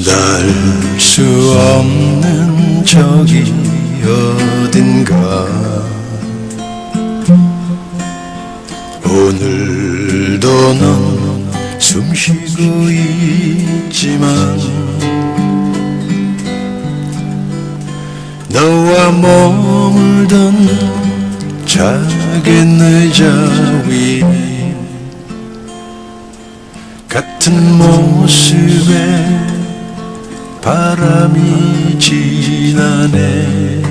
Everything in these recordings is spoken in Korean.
손닿을 수 없는 저기 어딘가. 오늘도 넌 숨쉬고 있지만 너와 머물던 작은 의자 위에 같은 모습에 바람이 지나네.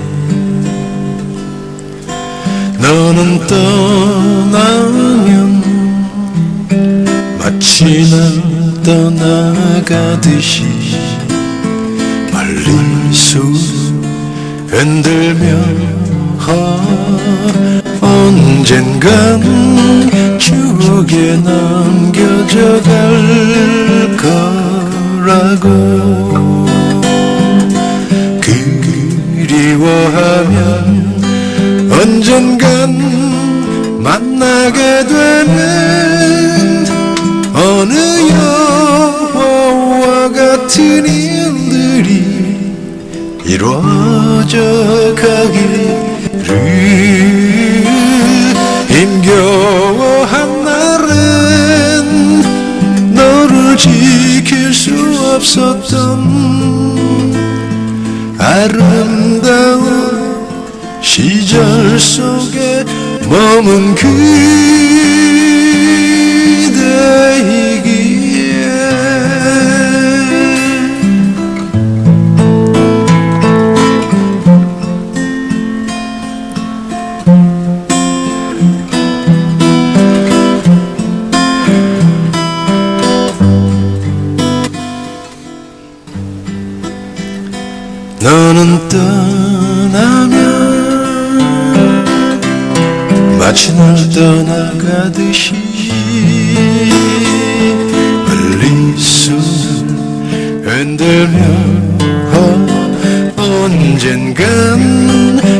너는 떠나면 마치 난 떠나가듯이 멀리서 흔들며 언젠간 추억에 남겨져 갈 거라고 그리워하면 언젠간 만나게 되는 어느 영화와 같은 일들이 이루어져 가기를 힘겨워한 시절 속에 머문 그대이기에 너는 떠나면 마치 날 떠나가듯이 멀리서 흔들며 언젠간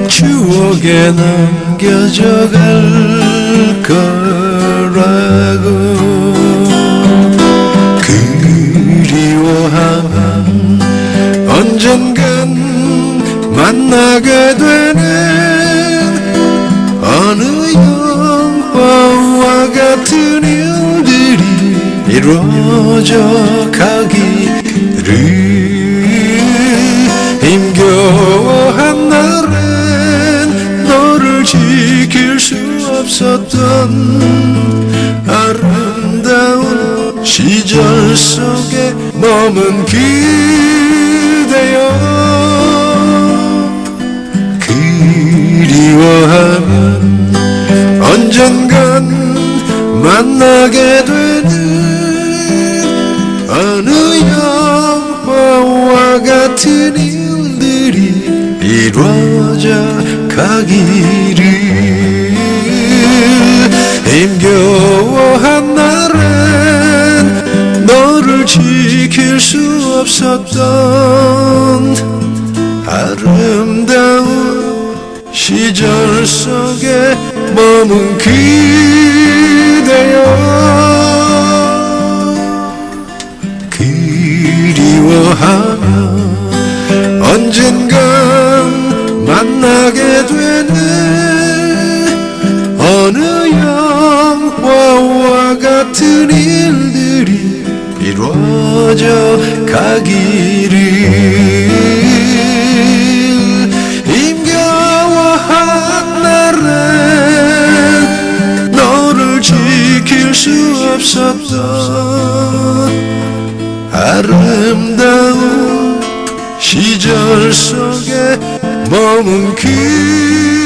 추억에 남겨져 갈 거라고. 그리워하면 언젠간 만나게 이루어져 가기를 힘겨워한 날은 너를 지킬 수 없었던 아름다운 시절 속에 머문 그대여 그리워하면 언젠간 만나게 되 일들이 이루어져 가기를. 힘겨워한 날은 너를 지킬 수 없었던 아름다운 시절 속에 머문 그대여. 그리워하면 언젠간 만나게 되는 어느 영화와 같은 일들이 이루어져 가기를 힘겨워한 날은 너를 지킬 수 없었던 아름다운 시절 속에 머문 그